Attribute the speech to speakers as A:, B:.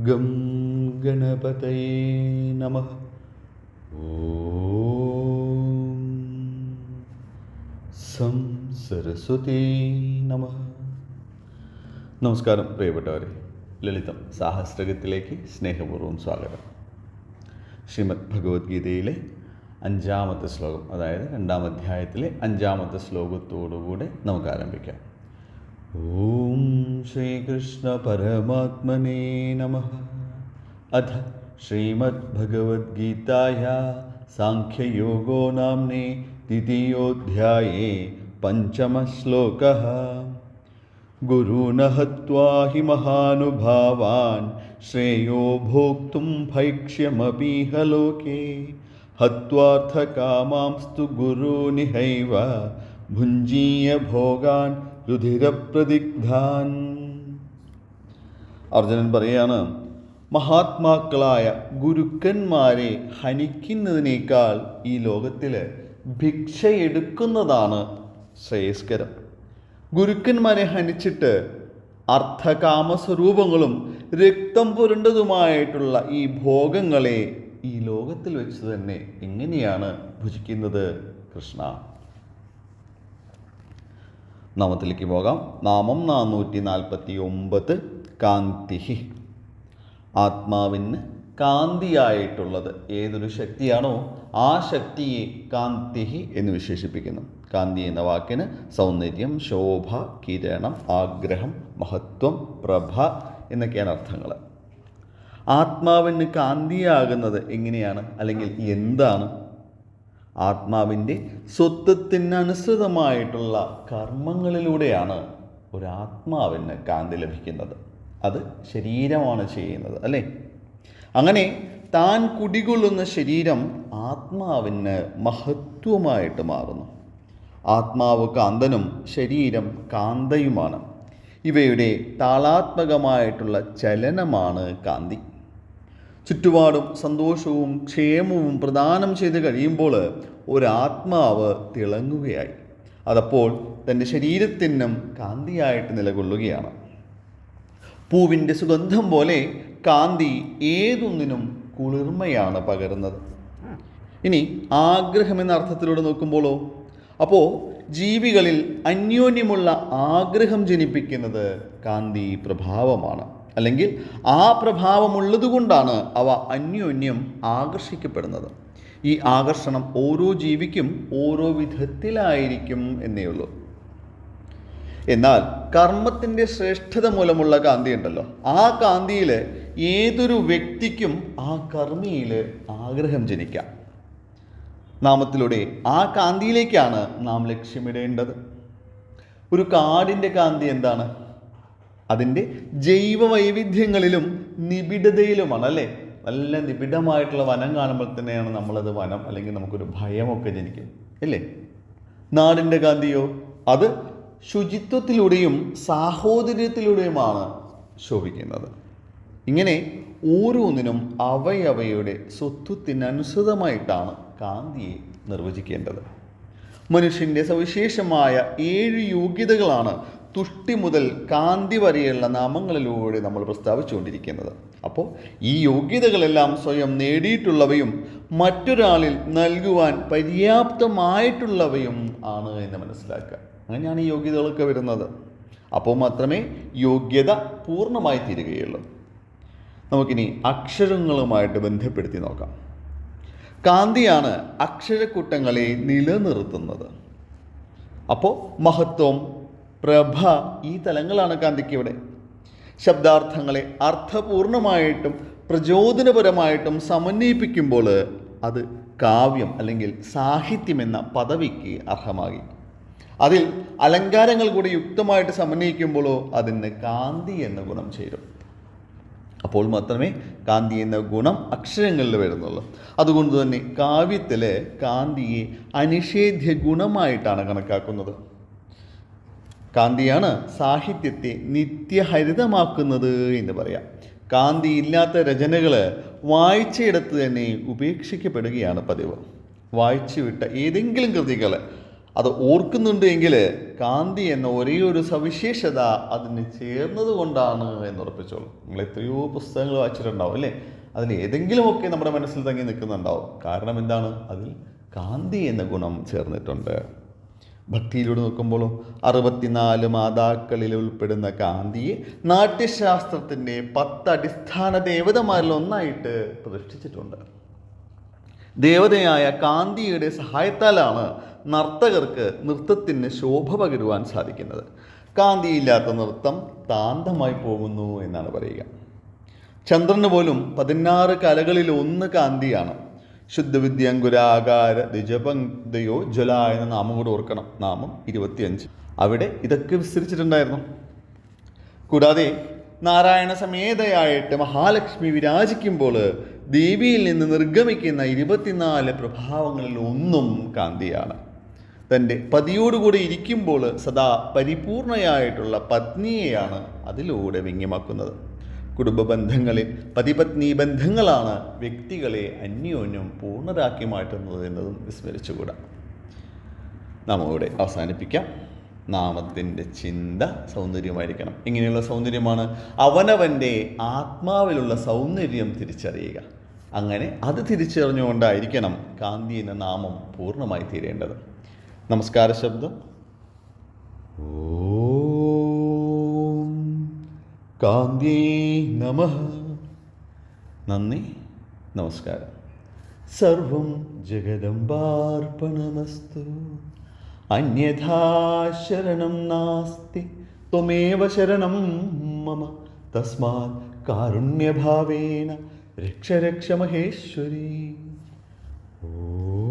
A: Gum ഗണപതയെ നമ. Some Saraswati നമ. നമസ്കാരം പ്രിയപ്പെട്ടവരെ ലളിതം സാഹസ്രകത്തിലേക്ക് സ്നേഹപൂർവം സ്വാഗതം. ശ്രീമദ് ഭഗവത്ഗീതയിലെ അഞ്ചാമത്തെ ശ്ലോകം അതായത് രണ്ടാം അധ്യായത്തിലെ അഞ്ചാമത്തെ ശ്ലോകത്തോടുകൂടെ നമുക്ക് ആരംഭിക്കാം. ॐ श्रीकृष्णपरमात्मने नमः। अथ श्रीमद्भगवद्गीताया साङ्ख्ययोगो नाम्ने द्वितीयोऽध्याये पञ्चमश्लोकः। गुरुन हत्वा हि महानुभावान् श्रेयो भोक्तुं भैक्ष्यमपीह लोके। हत्वार्थकामांस्तु गुरूनिहैव, भुञ्जीय भोगान् രുധിരപ്രതിഗ്ധാൻ. അർജുനൻ പറയാണ് മഹാത്മാക്കളായ ഗുരുക്കന്മാരെ ഹനിക്കുന്നതിനേക്കാൾ ഈ ലോകത്തിൽ ഭിക്ഷയെടുക്കുന്നതാണ് ശ്രേയസ്കരം. ഗുരുക്കന്മാരെ ഹനിച്ചിട്ട് അർത്ഥകാമസ്വരൂപങ്ങളും രക്തം പുരണ്ടതുമായിട്ടുള്ള ഈ ഭോഗങ്ങളെ ഈ ലോകത്തിൽ വെച്ച് തന്നെ എങ്ങനെയാണ് ഭുജിക്കുന്നത് കൃഷ്ണ? നാമത്തിലേക്ക് പോകാം. നാമം നാനൂറ്റി നാൽപ്പത്തി ഒമ്പത് കാന്തിഹി. ആത്മാവിന് കാന്തിയായിട്ടുള്ളത് ഏതൊരു ശക്തിയാണോ ആ ശക്തിയെ കാന്തിഹി എന്ന് വിശേഷിപ്പിക്കുന്നു. കാന്തി എന്ന വാക്കിന് സൗന്ദര്യം ശോഭ കിരണം ആഗ്രഹം മഹത്വം പ്രഭ എന്നൊക്കെയാണ് അർത്ഥങ്ങൾ. ആത്മാവിന് കാന്തിയാകുന്നത് എങ്ങനെയാണ്? അല്ലെങ്കിൽ എന്താണ് ആത്മാവിന്റെ സ്വത്വത്തിനനുസൃതമായിട്ടുള്ള കർമ്മങ്ങളിലൂടെയാണ് ഒരാത്മാവിന് കാന്തി ലഭിക്കുന്നത്. അത് ശരീരമാണ് ചെയ്യുന്നത് അല്ലേ? അങ്ങനെ താൻ കുടികൊള്ളുന്ന ശരീരം ആത്മാവിന് മഹത്വമായിട്ട് മാറുന്നു. ആത്മാവ് കാന്തനും ശരീരം കാന്തയുമാണ്. ഇവയുടെ താളാത്മകമായിട്ടുള്ള ചലനമാണ് കാന്തി. ചുറ്റുപാടും സന്തോഷവും ക്ഷേമവും പ്രദാനം ചെയ്ത് കഴിയുമ്പോൾ ഒരാത്മാവ് തിളങ്ങുകയായി. അതപ്പോൾ തന്റെ ശരീരത്തിനും കാന്തിയായിട്ട് നിലകൊള്ളുകയാണ്. പൂവിന്റെ സുഗന്ധം പോലെ കാന്തി ഏതൊന്നിനും കുളിർമയാണ് പകരുന്നത്. ഇനി ആഗ്രഹം എന്ന അർത്ഥത്തിലൂടെ നോക്കുമ്പോഴോ അപ്പോൾ ജീവികളിൽ അന്യോന്യമുള്ള ആഗ്രഹം ജനിപ്പിക്കുന്നത് കാന്തി പ്രഭാവമാണ്. അല്ലെങ്കിൽ ആ പ്രഭാവമുള്ളതുകൊണ്ടാണ് അവ അന്യോന്യം ആകർഷിക്കപ്പെടുന്നത്. ഈ ആകർഷണം ഓരോ ജീവിക്കും ഓരോ വിധത്തിലായിരിക്കും എന്നേ ഉള്ളൂ. എന്നാൽ കർമ്മത്തിന്റെ ശ്രേഷ്ഠത മൂലമുള്ള കാന്തി ഉണ്ടല്ലോ. ആ കാന്തിയിൽ ഏതൊരു വ്യക്തിക്കും ആ കർമ്മിയിൽ ആഗ്രഹം ജനിക്കാം. നാമത്തിലൂടെ ആ കാന്തിയിലേക്കാണ് നാം ലക്ഷ്യമിടേണ്ടത്. ഒരു കാടിന്റെ കാന്തി എന്താണ്? അതിന്റെ ജൈവ വൈവിധ്യങ്ങളിലും നിബിഡതയിലുമാണ് അല്ലേ? നല്ല നിബിഡമായിട്ടുള്ള വനം കാണുമ്പോൾ തന്നെയാണ് നമ്മളത് വനം അല്ലെങ്കിൽ നമുക്കൊരു ഭയമൊക്കെ ജനിക്കും അല്ലേ നാടിന്റെ ഗാന്ധിയോ അത് ശുചിത്വത്തിലൂടെയും സാഹോദര്യത്തിലൂടെയുമാണ് ശോഭിക്കുന്നത്. ഇങ്ങനെ ഓരോന്നിനും അവയവയുടെ സ്വത്വത്തിനനുസൃതമായിട്ടാണ് കാന്തിയെ നിർവചിക്കേണ്ടത്. മനുഷ്യന്റെ സവിശേഷമായ ഏഴ് യോഗ്യതകളാണ് തുഷ്ടി മുതൽ കാന്തി വരെയുള്ള നാമങ്ങളിലൂടെ നമ്മൾ പ്രസ്താവിച്ചുകൊണ്ടിരിക്കുന്നത്. അപ്പോൾ ഈ യോഗ്യതകളെല്ലാം സ്വയം നേടിയിട്ടുള്ളവയും മറ്റൊരാളിൽ നൽകുവാൻ പര്യാപ്തമായിട്ടുള്ളവയും ആണ് എന്ന് മനസ്സിലാക്കുക. അങ്ങനെയാണ് ഈ യോഗ്യതകളൊക്കെ വരുന്നത്. അപ്പോൾ മാത്രമേ യോഗ്യത പൂർണമായി തീരുകയുള്ളൂ നമുക്കിനി അക്ഷരങ്ങളുമായിട്ട് ബന്ധപ്പെടുത്തി നോക്കാം. കാന്തിയാണ് അക്ഷരക്കൂട്ടങ്ങളെ നിലനിർത്തുന്നത്. അപ്പോൾ മഹത്വം പ്രഭ ഈ തലങ്ങളാണ് കാന്തിക്ക് ഇവിടെ. ശബ്ദാർത്ഥങ്ങളെ അർത്ഥപൂർണമായിട്ടും പ്രചോദനപരമായിട്ടും സമന്വയിപ്പിക്കുമ്പോൾ അത് കാവ്യം അല്ലെങ്കിൽ സാഹിത്യം എന്ന പദവിക്ക് അർഹമാകി. അതിൽ അലങ്കാരങ്ങൾ കൂടി യുക്തമായിട്ട് സമന്വയിക്കുമ്പോഴോ അതിന് കാന്തി എന്ന ഗുണം ചേരും. അപ്പോൾ മാത്രമേ കാന്തി എന്ന ഗുണം അക്ഷരങ്ങളിൽ വരുന്നുള്ളൂ. അതുകൊണ്ട് തന്നെ കാവ്യത്തിൽ കാന്തിയെ അനിഷേധ്യ ഗുണമായിട്ടാണ് കണക്കാക്കുന്നത്. കാന്തിയാണ് സാഹിത്യത്തെ നിത്യഹരിതമാക്കുന്നത് എന്ന് പറയാം. കാന്തി ഇല്ലാത്ത രചനകൾ വായിച്ചയിടത്ത് തന്നെ ഉപേക്ഷിക്കപ്പെടുകയാണ് പതിവ്. വായിച്ചു വിട്ട ഏതെങ്കിലും കൃതികൾ അത് ഓർക്കുന്നുണ്ട് എങ്കിൽ കാന്തി എന്ന ഒരേ ഒരു സവിശേഷത അതിന് ചേർന്നത് കൊണ്ടാണ് എന്ന് ഉറപ്പിച്ചോളൂ. നിങ്ങൾ എത്രയോ പുസ്തകങ്ങൾ വായിച്ചിട്ടുണ്ടാവും അല്ലേ? അതിൽ ഏതെങ്കിലുമൊക്കെ നമ്മുടെ മനസ്സിൽ തങ്ങി നിൽക്കുന്നുണ്ടാവും. കാരണം എന്താണ്? അതിൽ കാന്തി എന്ന ഗുണം ചേർന്നിട്ടുണ്ട്. ഭക്തിയിലൂടെ നോക്കുമ്പോഴും അറുപത്തിനാല് മാതാക്കളിൽ ഉൾപ്പെടുന്ന കാന്തിയെ നാട്യശാസ്ത്രത്തിന്റെ പത്ത് അടിസ്ഥാന ദേവതമാരിൽ ഒന്നായിട്ട് പ്രതിഷ്ഠിച്ചിട്ടുണ്ട്. ദേവതയായ കാന്തിയുടെ സഹായത്താലാണ് നർത്തകർക്ക് നൃത്തത്തിന് ശോഭ പകരുവാൻ സാധിക്കുന്നത്. കാന്തിയില്ലാത്ത നൃത്തം താന്തമായി പോകുന്നു എന്നാണ് പറയുക. ചന്ദ്രന് പോലും പതിനാറ് കലകളിൽ ഒന്ന് കാന്തിയാണ്. ശുദ്ധവിദ്യങ്കുരാകാര ദ്വിജപങ്ക്തയോ ജ്വല എന്ന നാമം കൂടെ ഓർക്കണം. നാമം ഇരുപത്തിയഞ്ച്. അവിടെ ഇതൊക്കെ വിസ്തരിച്ചിട്ടുണ്ടായിരുന്നു. കൂടാതെ നാരായണ സമേതയായിട്ട് മഹാലക്ഷ്മി വിരാജിക്കുമ്പോൾ ദേവിയിൽ നിന്ന് നിർഗമിക്കുന്ന ഇരുപത്തിനാല് പ്രഭാവങ്ങളിൽ ഒന്നും കാന്തിയാണ്. തന്റെ പതിയോടുകൂടെ ഇരിക്കുമ്പോൾ സദാ പരിപൂർണയായിട്ടുള്ള പത്നിയെയാണ് അതിലൂടെ വിങ്ങിമാക്കുന്നത് കുടുംബ ബന്ധങ്ങളിൽ പതിപത്നി ബന്ധങ്ങളാണ് വ്യക്തികളെ അന്യോന്യം പൂർണരാക്കി മാറ്റുന്നത് എന്നതും വിസ്മരിച്ചുകൂടാ. നമ്മോടെ അവസാനിപ്പിക്കാം. നാമത്തിന്റെ ചിന്ത സൗന്ദര്യമായിരിക്കണം. ഇങ്ങനെയുള്ള സൗന്ദര്യമാണ് അവനവന്റെ ആത്മാവിലുള്ള സൗന്ദര്യം തിരിച്ചറിയുക. അങ്ങനെ അത് തിരിച്ചറിഞ്ഞുകൊണ്ടായിരിക്കണം കാന്തി എന്ന നാമം പൂർണമായി തീരേണ്ടത്. നമസ്കാര ശബ്ദം. ഓം കാന്തി നമ. നന്ദി നമസ്കാരം. സർവം ജഗദംബാർപ്പണമസ്തു. അന്യഥാ ശരണം നാസ്തി ത്വമേവ ശരണം മമ. തസ്മാത് കാരുണ്യഭാവേന രക്ഷ രക്ഷ മഹേശ്വരി. ഓ